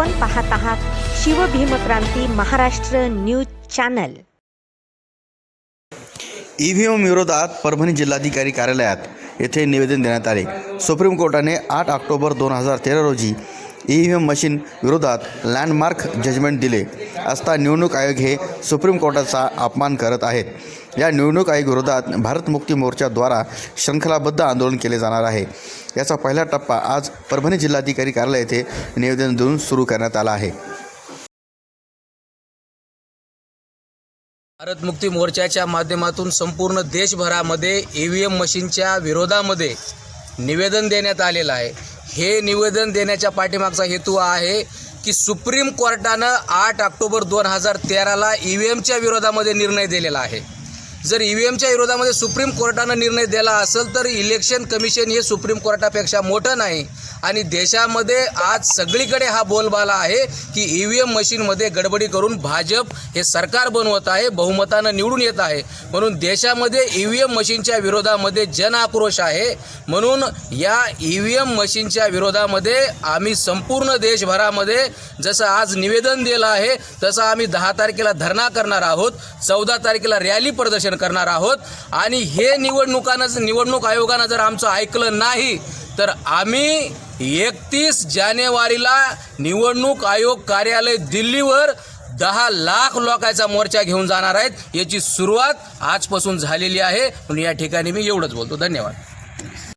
आपण पाहत आहात Shivbhimkranti Maharashtra news channel. EVM विरोधात परभणी जिल्हाधिकारी कार्यालयात येथे निवेदन देण्यात आले. सुप्रीम कोर्टाने आठ ऑक्टोबर दोन हजार तेरा रोजी ई व्ही एम मशीन विरोधात लँडमार्क जजमेंट दिले असता निवडणूक आयोग हे सुप्रीम कोर्टाचा अपमान करत आहेत. या निवडणूक आयोग विरोधात भारत मुक्ती मोर्चाद्वारा शृंखलाबद्ध आंदोलन केले जाणार आहे. याचा पहिला टप्पा आज परभणी जिल्हाधिकारी कार्यालय येथे निवेदन देऊन सुरू करण्यात आला आहे. भारत मुक्ती मोर्चाच्या माध्यमातून संपूर्ण देशभरामध्ये ई व्ही एम मशीनच्या विरोधामध्ये निवेदन देण्यात आलेलं आहे. हे निवेदन देण्याच्या पाठीमागचा हेतू आहे की सुप्रीम कोर्टानं आठ ऑक्टोबर दोन हजार तेराला ई व्ही एमच्या विरोधामध्ये निर्णय दिलेला आहे. जर ई व्ही एमच्या विरोधामध्ये सुप्रीम कोर्टानं निर्णय दिला असेल तर इलेक्शन कमिशन हे सुप्रीम कोर्टापेक्षा मोठं नाही. आणि देशामध्ये आज सगळीकडे हा बोलबाला आहे की ई व्ही एम मशीनमध्ये गडबडी करून भाजप हे सरकार बनवत आहे बहुमतानं निवडून येत आहे. म्हणून देशामध्ये ई व्ही एम मशीनच्या विरोधामध्ये जन आक्रोश आहे. म्हणून या ई व्ही एम मशीनच्या विरोधामध्ये आम्ही संपूर्ण देशभरामध्ये जसं आज निवेदन दिलं आहे तसं आम्ही दहा तारखेला धरणा करणार आहोत चौदा तारखेला रॅली प्रदर्शन करणार आहोत. आणि हे निवडणुकानं निवडणूक आयोगानं जर आमचं ऐकलं नाही तर आम्ही एकतीस जानेवारीला निवडणूक आयोग कार्यालय दिल्लीवर दहा लाख लोकांचा मोर्चा घेऊन जाणार आहेत. याची सुरुवात आजपासून झालेली आहे. म्हणून या ठिकाणी मी एवढंच बोलतो. धन्यवाद.